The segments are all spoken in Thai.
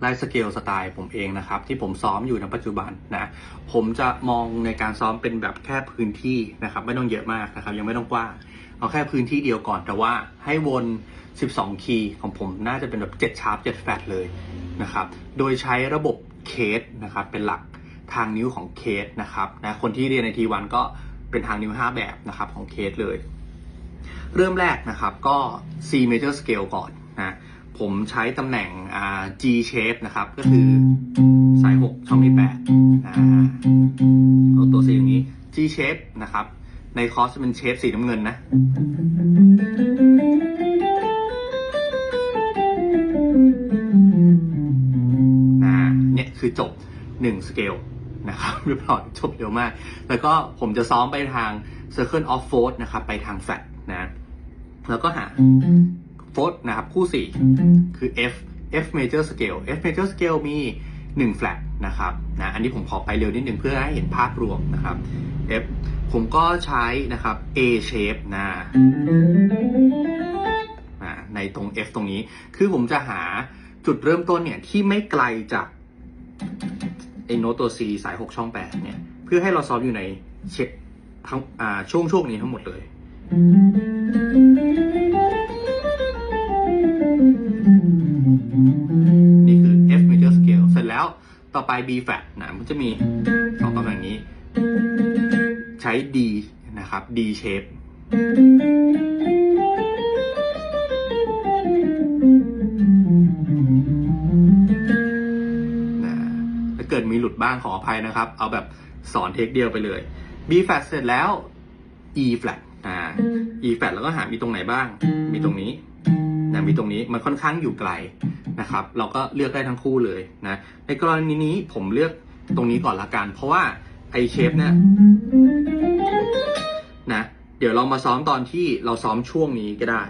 ไลฟ์สเกลสไตล์ผมเองนะครับ ที่ผมซ้อมอยู่ในปัจจุบันนะผมจะมองในการซ้อมเป็นแบบแค่พื้นที่นะครับ ไม่ต้องเยอะมากนะครับ ยังไม่ต้องกว้างเอาแค่พื้นที่เดียวก่อน แต่ว่าให้วน 12 คีย์ของผมน่าจะเป็นแบบ 7 ชาร์ป 7 แฟลตเลยนะครับ โดยใช้ระบบเคสนะครับ เป็นหลักทางนิ้วของเคสนะครับนะคนที่เรียนในทีวันก็เป็นทางนิ้ว 5 แบบนะครับของเคสเลย เริ่มแรกนะครับก็ C major scale ก่อนนะ ผมใช้ตำแหน่ง G shape นะครับ ก็คือสาย 6 ช่องที่8นะเอาตัว C อย่างนี้ G shape นะครับ ในคอร์สจะเป็นเชฟสีน้ำเงินนะ นะเนี่ยคือจบ 1 สเกลนะครับเรียบร้อยจบเร็วมาก แล้วก็ผมจะซ้อมไปทาง Circle of Fourth นะครับ ไปทาง flat นะ แล้วก็หา Fourth นะครับ คู่ 4 คือ F F major scale F major scale มี 1 flat นะครับนะอันนี้ผมขอไปเร็วนิดนึงเพื่อให้เห็นภาพรวมนะครับ F ผมก็ใช้นะครับ A shape นะในตรง F ตรงนี้ คือผมจะหาจุดเริ่มต้นเนี่ย ที่ไม่ไกลจากไอโน้ตตัว C สาย 6 ช่อง 8 เนี่ย เพื่อให้เราซ้อมอยู่ในเช็คทั้งช่วงช่วงนี้ทั้งหมดเลย ต่อไป B flat นะมันจะมีสองตำแหน่งนี้ ใช้ D นะครับ D shape นะถ้าเกิดมีหลุดบ้างขออภัยนะครับ เอาแบบสอนเทคเดียวไปเลย B flat เสร็จแล้ว E flat อ่า E flat แล้วก็หามีตรงไหนบ้าง มีตรงนี้นะมีตรงนี้ มันค่อนข้างอยู่ไกล นะครับ เราก็เลือกได้ทั้งคู่เลยนะ ในกรณีนี้ผมเลือกตรงนี้ก่อนละกัน เพราะว่าไอเชฟเนี่ยนะ เดี๋ยวเรามาซ้อมตอนที่เราซ้อมช่วงนี้ก็ได้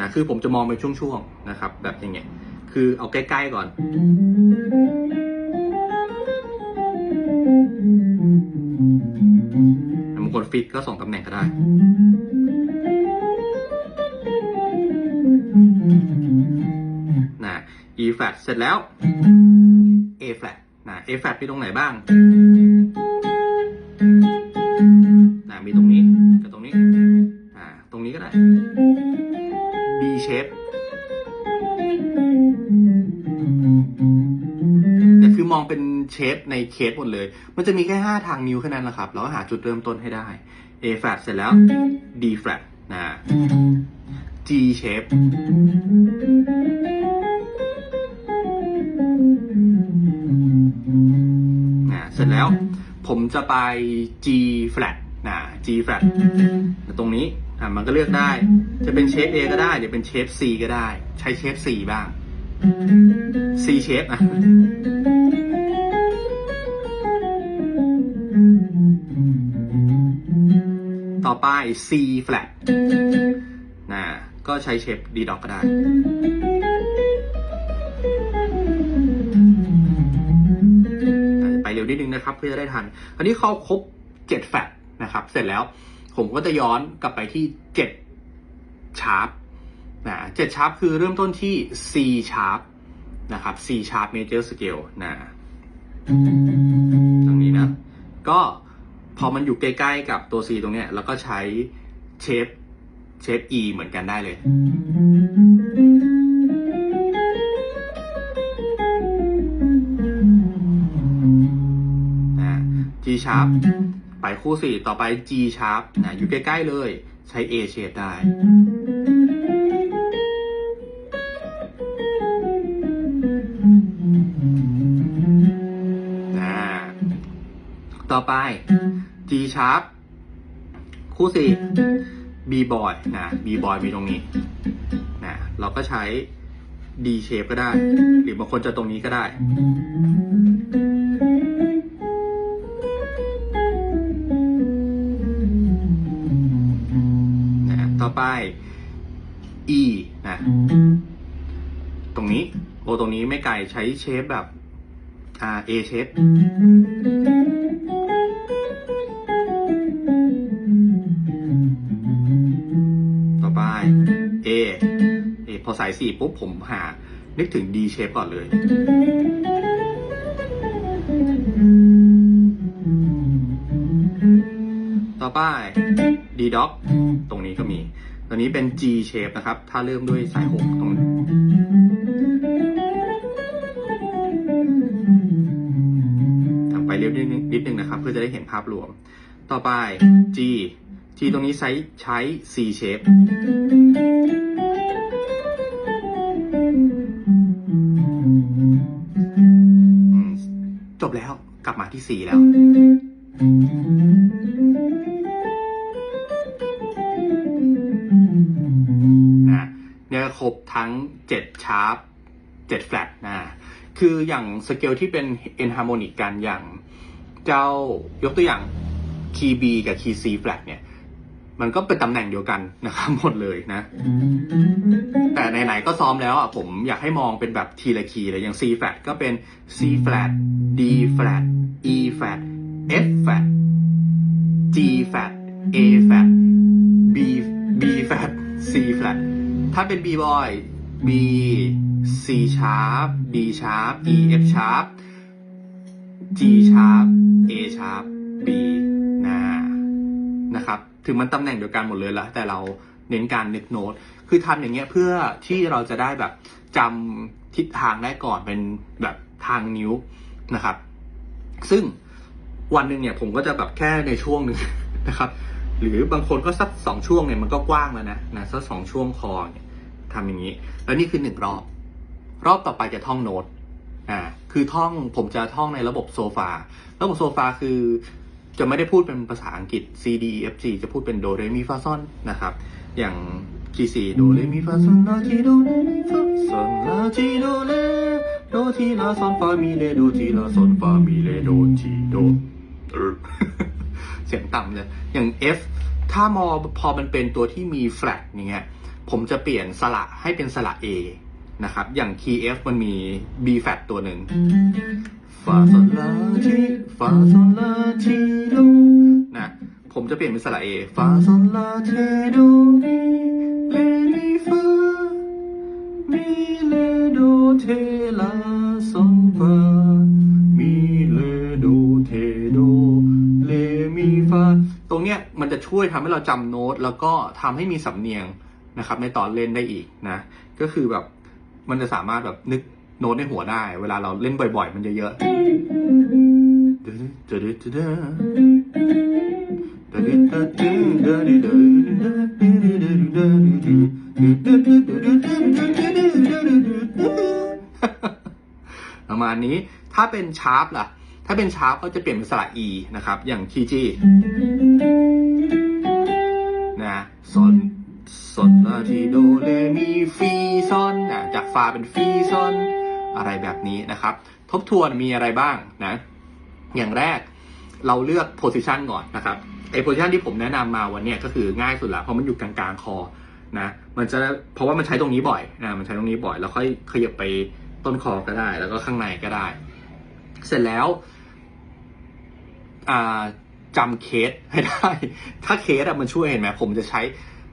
นะ คือผมจะมองเป็นช่วงๆนะครับ แบบอย่างเงี้ย คือเอาใกล้ๆก่อน บางคนฟิตก็สองตำแหน่งก็ได้ flat เสร็จแล้ว A flat นะ A flat มีตรงไหนบ้างนะมีตรงนี้กับตรงนี้อ่าตรงนี้ก็ได้ B shape เนี่ยคือมองเป็นเชฟในเคสหมดเลย มันจะมีแค่ 5 ทางนิ้วแค่นั้นแหละครับเราก็หาจุดเริ่มต้นให้ได้ A flat เสร็จแล้ว D flat นะ G shape แล้ว ผมจะไป G flat นะ G flat ตรงนี้อะมันก็เลือกได้ จะเป็นเชฟ A ก็ได้หรือเป็นเชฟ C ก็ได้ ใช้เชฟ C บ้าง C shape อะต่อไป C flat นะก็ใช้เชฟ D dot ก็ได้ นิดนึงนะครับเพื่อจะได้ทัน อันนี้เขาครบ7แฟลตนะครับ เสร็จแล้วผมก็จะย้อนกลับไปที่7ชาร์ปนะ7ชาร์ปคือเริ่มต้นที่ C ชาร์ปนะครับ C ชาร์ป major scale นะตรงนี้นะ ก็พอมันอยู่ใกล้ๆกับตัว C ตรงเนี้ย แล้วก็ใช้เชฟเชฟ E เหมือนกันได้เลย Sharp ไปคู่4ต่อไป G sharp นะอยู่ใกล้ ๆ เลยใช้ A shape ได้นะต่อไป G sharp คู่4 B boy นะ B boy มีตรงนี้นะเราก็ใช้ D shape ก็ได้ หรือบางคนจะตรงนี้ก็ได้ E นะ ตรงนี้โอตรงนี้ไม่ไกลใช้เชฟแบบอ่า A เชฟต่อไป A A พอสายสี่ปุ๊บผมหา นึกถึง D shape ก่อนเลย ต่อไป D dot ตรงนี้ก็มี ตอนนี้เป็น G shape นะครับ ถ้าเริ่มด้วยสายหกตรงนี้ทำไปเรียบนิดนึงนิดนึงนะครับ เพื่อจะได้เห็นภาพรวม ต่อไป G G ตรงนี้ใช้ใช้ C shape จบแล้วกลับมาที่ C แล้ว ทั้ง 7 ชาร์ป7แฟลตนะคืออย่างสเกลที่เป็น enharmonic กันอย่างเจ้ายกตัวอย่างคีย์ B กับคีย์ C flat เนี่ย มันก็เป็นตำแหน่งเดียวกันนะครับหมดเลยนะ แต่ไหนๆก็ซ้อมแล้วอะผมอยากให้มองเป็นแบบทีละคีย์เลยอย่าง C flat ก็เป็น C flat D flat E flat F flat G flat A flat B B flat C flat ถ้าเป็น B boy B C sharp D sharp E F sharp G sharp A sharp B นะนะครับ ถึงมันตำแหน่งเดียวกันหมดเลยละแต่เราเน้นการนึกโน้ตคือทำอย่างเงี้ยเพื่อที่เราจะได้แบบจำทิศทางได้ก่อนเป็นแบบทางนิ้วนะครับ ซึ่งวันหนึ่งเนี่ยผมก็จะแบบแค่ในช่วงหนึ่งนะครับ หรือบางคนก็สักสองช่วงเนี่ยมันก็กว้างแล้วนะนะสักสองช่วงคอเนี่ย ทำอย่างนี้ แล้วนี่คือหนึ่งรอบ รอบต่อไปจะท่องโน้ตอ่าคือท่องผมจะท่องในระบบโซฟา ระบบโซฟาคือจะไม่ได้พูดเป็นภาษาอังกฤษ C D E F G จะพูดเป็นโดเรมีฟาซอนนะครับ อย่างคีสีโดเรมีฟาซอนลาทีโดเรมีฟาซอนลาทีโดเรโดทีลาซอนฟามีเลโดทีลาซอนฟามีเลโดทีโดเสียงต่ำเลยอย่าง F ถ้ามอพอมันเป็นตัวที่มี flat อย่างเงี้ย ผมจะเปลี่ยนสระให้เป็นสระ A นะครับ อย่าง key F มันมี B flat ตัวหนึ่งฟาซอนลาทีฟาซอนลาทีโดนะผมจะเปลี่ยนเป็นสระ A ฟาซอนลาเทโดมีเลมีฟามีเลโดเทลาซอนฟามีเลโดเทโดเลมีฟาตรงเนี้ยมันจะช่วยทำให้เราจำโน้ต แล้วก็ทำให้มีสำเนียง นะครับ ในตอนเล่นได้อีกนะ ก็คือแบบมันจะสามารถแบบนึกโน้ตในหัวได้ เวลาเราเล่นบ่อย ๆ มันเยอะประมาณนี้ถ้าเป็นชาร์ปล่ะ ถ้าเป็นชาร์ปก็จะเปลี่ยนเป็นสระ e นะครับ อย่างคีจีนะซอน ซอนลาทีโดเลมีฟีซอนนะจากฟาเป็นฟีซอนอะไรแบบนี้นะครับ ทบทวนมีอะไรบ้างนะ อย่างแรกเราเลือกโพ i ิชันก่อนนะครับไอโพ i ิชันที่ผมแนะนำมาวันนี้ก็คือง่ายสุดละเพราะมันอยู่กลางๆคอนะมันจะเพราะว่ามันใช้ตรงนี้บ่อยนะมันใช้ตรงนี้บ่อย แล้วค่อยขยับไปต้นคอก็ได้ แล้วก็ข้างในก็ได้ เสร็จแล้วจำเคสให้ได้ ถ้าเคสอะมันช่วยเห็นไหมผมจะใช้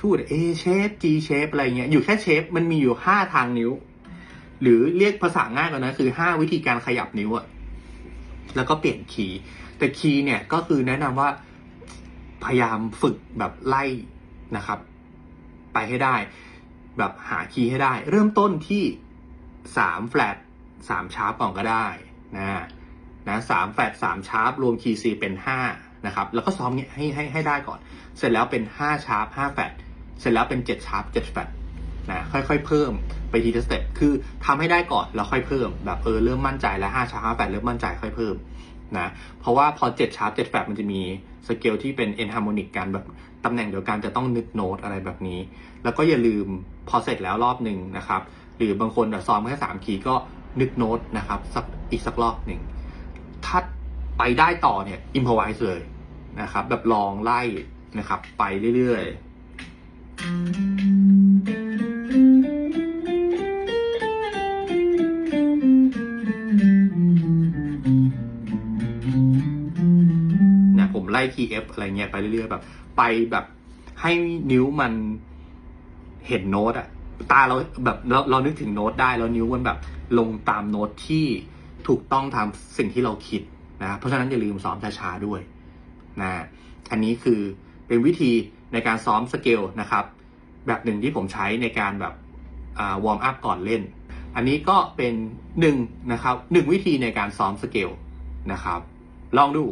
พูด A shape G shape อะไรเงี้ยอยู่แค่เชฟมันมีอยู่ห้าทางนิ้ว หรือเรียกภาษาง่ายกว่านั้นคือห้าวิธีการขยับนิ้วอะแล้วก็เปลี่ยนคีย์แต่คีย์เนี่ยก็คือแนะนำว่าพยายามฝึกแบบไล่นะครับ ไปให้ได้ แบบหาคีย์ให้ได้ เริ่มต้นที่สามแฟลตสามชาร์ปก่อนก็ได้นะนะสามแฟลตสามชาร์ปรวมคีย์ซีเป็นห้านะครับ แล้วก็ซ้อมเนี่ยให้ให้ให้ได้ก่อน เสร็จแล้วเป็นห้าชาร์ปห้าแฟลต เสร็จแล้วเป็นเจ็ดชาร์ปเจ็ดแฟลตนะค่อยๆเพิ่มไปทีละสเต็ปคือทำให้ได้ก่อนแล้วค่อยเพิ่ม แบบเออเริ่มมั่นใจแล้วห้าชาร์ปห้าแฟลตเริ่มมั่นใจค่อยเพิ่มนะเพราะว่าพอ7ชาร์ป7แฟลตมันจะมีสเกลที่เป็น enharmonic กันแบบตำแหน่งเดียวกันจะต้องนึกโน้ตอะไรแบบนี้ แล้วก็อย่าลืมพอเสร็จแล้วรอบหนึ่งนะครับหรือบางคนแบบซ้อมแค่สามคีย์ก็นึกโน้ตนะครับสักอีกสักรอบหนึ่งถ้าไปได้ต่อเนี่ย improvise เลยนะครับแบบลองไล่นะครับไปเรื่อยๆ เนี่ยผมไล่ key F อะไรเงี้ยไปเรื่อยๆแบบ ไปแบบให้นิ้วมันเห็นโน้ตอะตาเราแบบเราเรานึกถึงโน้ตได้แล้วนิ้วมันแบบลงตามโน้ตที่ถูกต้องตามสิ่งที่เราคิดนะ เพราะฉะนั้นอย่าลืมซ้อมช้าๆด้วยนะอันนี้คือเป็นวิธี ในการซ้อมสเกลนะครับ แบบหนึ่งที่ผมใช้ในการแบบวอร์มอัพก่อนเล่น อันนี้ก็เป็นหนึ่งนะครับหนึ่งวิธีในการซ้อมสเกลนะครับ ลองดู